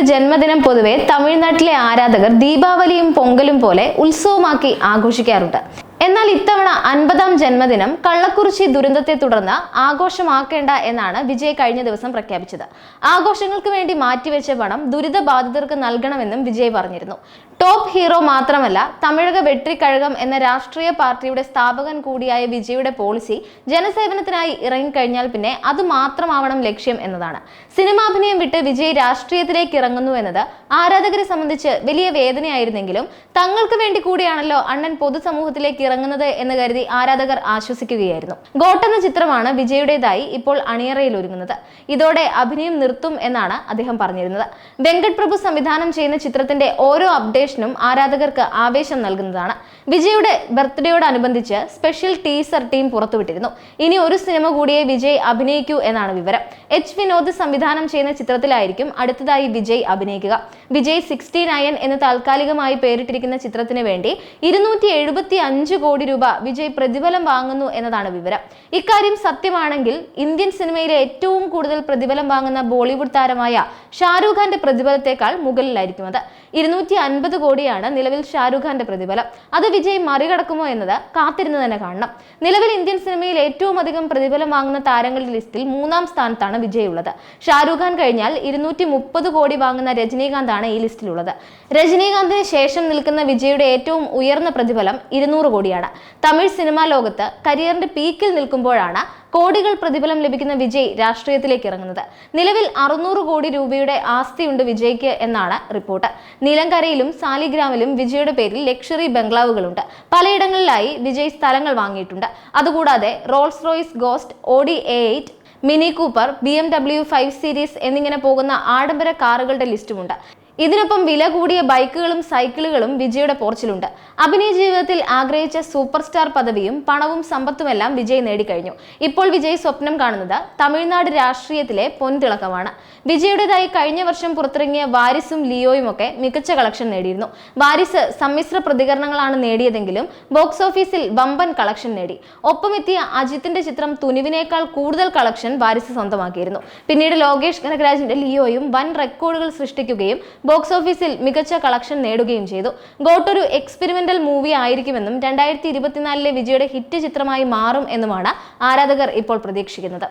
വിജയുടെ ജന്മദിനം പൊതുവെ തമിഴ്നാട്ടിലെ ആരാധകർ ദീപാവലിയും പൊങ്കലും പോലെ ഉത്സവമാക്കി ആഘോഷിക്കാറുണ്ട്. എന്നാൽ ഇത്തവണ അൻപതാം ജന്മദിനം കള്ളക്കുറിച്ചി ദുരന്തത്തെ തുടർന്ന് ആഘോഷമാക്കേണ്ട എന്നാണ് വിജയ് കഴിഞ്ഞ ദിവസം പ്രഖ്യാപിച്ചത്. ആഘോഷങ്ങൾക്ക് വേണ്ടി മാറ്റിവെച്ച പണം ദുരിതബാധിതർക്ക് നൽകണമെന്നും വിജയ് പറഞ്ഞിരുന്നു. ടോപ്പ് ഹീറോ മാത്രമല്ല തമിഴക വെട്രിക്കഴകം എന്ന രാഷ്ട്രീയ പാർട്ടിയുടെ സ്ഥാപകൻ കൂടിയായ വിജയുടെ പോളിസി ജനസേവനത്തിനായി ഇറങ്ങിക്കഴിഞ്ഞാൽ പിന്നെ അത് മാത്രമാവണം ലക്ഷ്യം എന്നതാണ്. സിനിമാഭിനയം വിട്ട് വിജയ് രാഷ്ട്രീയത്തിലേക്ക് ഇറങ്ങുന്നു എന്നത് ആരാധകരെ സംബന്ധിച്ച് വലിയ വേദനയായിരുന്നെങ്കിലും തങ്ങൾക്ക് വേണ്ടി കൂടിയാണല്ലോ അണ്ണൻ പൊതുസമൂഹത്തിലേക്ക് ഇറങ്ങുന്നത് എന്ന് കരുതി ആരാധകർ ആശ്വസിക്കുകയായിരുന്നു. ഗോട്ട് എന്ന ചിത്രമാണ് വിജയുടേതായി ഇപ്പോൾ അണിയറയിൽ ഒരുങ്ങുന്നത്. ഇതോടെ അഭിനയം നിർത്തും എന്നാണ് അദ്ദേഹം പറഞ്ഞിരുന്നത്. വെങ്കട് പ്രഭു സംവിധാനം ചെയ്യുന്ന ചിത്രത്തിന്റെ ഓരോ അപ്ഡേഷനും ആരാധകർക്ക് ആവേശം നൽകുന്നതാണ്. വിജയുടെ ബർത്ത്ഡേയോടനുബന്ധിച്ച് സ്പെഷ്യൽ ടീസർ ടീം പുറത്തുവിട്ടിരുന്നു. ഇനി ഒരു സിനിമ കൂടിയേ വിജയ് അഭിനയിക്കൂ എന്നാണ് വിവരം. എച്ച് വിനോദ് സംവിധാനം ചെയ്യുന്ന ചിത്രത്തിലായിരിക്കും അടുത്തതായി വിജയ് അഭിനയിക്കുക. വിജയ് സിക്സ്റ്റി നയൻ എന്ന് താൽക്കാലികമായി പേരിട്ടിരിക്കുന്ന ചിത്രത്തിന് വേണ്ടി ഇരുന്നൂറ്റി കോടി രൂപ വിജയ് പ്രതിഫലം വാങ്ങുന്നു എന്നതാണ് വിവരം. ഇക്കാര്യം സത്യമാണെങ്കിൽ ഇന്ത്യൻ സിനിമയിലെ ഏറ്റവും കൂടുതൽ പ്രതിഫലം വാങ്ങുന്ന ബോളിവുഡ് താരമായ ഷാരൂഖ് ഖാന്റെ പ്രതിഫലത്തെക്കാൾ മുകളിലായിരിക്കും അത്. ഇരുന്നൂറ്റി കോടിയാണ് നിലവിൽ ഷാരൂഖ് ഖാന്റെ പ്രതിഫലം. അത് വിജയ് മറികടക്കുമോ എന്നത് കാത്തിരുന്ന് തന്നെ കാണണം. നിലവിൽ ഇന്ത്യൻ സിനിമയിൽ ഏറ്റവും അധികം പ്രതിഫലം വാങ്ങുന്ന താരങ്ങളുടെ ലിസ്റ്റിൽ മൂന്നാം സ്ഥാനത്താണ് വിജയ് ഉള്ളത് ഷാരൂഖ് ഖാൻ കഴിഞ്ഞാൽ ഇരുന്നൂറ്റി മുപ്പത് കോടി വാങ്ങുന്ന രജനീകാന്താണ് ഈ ലിസ്റ്റിലുള്ളത്. രജനീകാന്തിന് ശേഷം നിൽക്കുന്ന വിജയുടെ ഏറ്റവും ഉയർന്ന പ്രതിഫലം ഇരുന്നൂറ് കോടിയാണ്. തമിഴ് സിനിമാ ലോകത്ത് കരിയറിന്റെ പീക്കിൽ നിൽക്കുമ്പോഴാണ് കോടികൾ പ്രതിഫലം ലഭിക്കുന്ന വിജയ് രാഷ്ട്രീയത്തിലേക്ക് ഇറങ്ങുന്നത്. നിലവിൽ അറുന്നൂറ് കോടി രൂപയുടെ ആസ്തിയുണ്ട് വിജയ്ക്ക് എന്നാണ് റിപ്പോർട്ട്. നീലങ്കരയിലും സാലിഗ്രാമിലും വിജയുടെ പേരിൽ ലക്ഷറി ബംഗ്ലാവുകളുണ്ട്. പലയിടങ്ങളിലായി വിജയ് സ്ഥലങ്ങൾ വാങ്ങിയിട്ടുണ്ട്. അതുകൂടാതെ Rolls Royce Ghost Audi A eight Mini Cooper B M W five series എന്നിങ്ങനെ പോകുന്ന ആഡംബര കാറുകളുടെ ലിസ്റ്റുമുണ്ട്. ഇതിനൊപ്പം വില കൂടിയ ബൈക്കുകളും സൈക്കിളുകളും വിജയുടെ പോർച്ചിലുണ്ട്. അഭിനയ ജീവിതത്തിൽ ആഗ്രഹിച്ച സൂപ്പർ സ്റ്റാർ പദവിയും പണവും സമ്പത്തുമെല്ലാം വിജയ് നേടിക്കഴിഞ്ഞു. ഇപ്പോൾ വിജയ് സ്വപ്നം കാണുന്നത് തമിഴ്നാട് രാഷ്ട്രീയത്തിലെ പൊൻതിളക്കമാണ്. വിജയുടേതായി കഴിഞ്ഞ വർഷം പുറത്തിറങ്ങിയ വാരിസും ലിയോയും ഒക്കെ മികച്ച കളക്ഷൻ നേടിയിരുന്നു. വാരിസ് സമ്മിശ്ര പ്രതികരണങ്ങളാണ് നേടിയതെങ്കിലും ബോക്സ് ഓഫീസിൽ വമ്പൻ കളക്ഷൻ നേടി. ഒപ്പമെത്തിയ അജിത്തിന്റെ ചിത്രം തുനിവിനേക്കാൾ കൂടുതൽ കളക്ഷൻ വാരിസ് സ്വന്തമാക്കിയിരുന്നു. പിന്നീട് ലോകേഷ് കനകരാജിന്റെ ലിയോയും വൻ റെക്കോർഡുകൾ സൃഷ്ടിക്കുകയും ബോക്സ് ഓഫീസിൽ മികച്ച കളക്ഷൻ നേടുകയും ചെയ്തു. ഗോട്ട് ഒരു എക്സ്പെരിമെന്റൽ മൂവി ആയിരിക്കുമെന്നും രണ്ടായിരത്തി ഇരുപത്തിനാലിലെ വിജയുടെ ഹിറ്റ് ചിത്രമായി മാറും എന്നുമാണ് ആരാധകർ ഇപ്പോൾ പ്രതീക്ഷിക്കുന്നത്.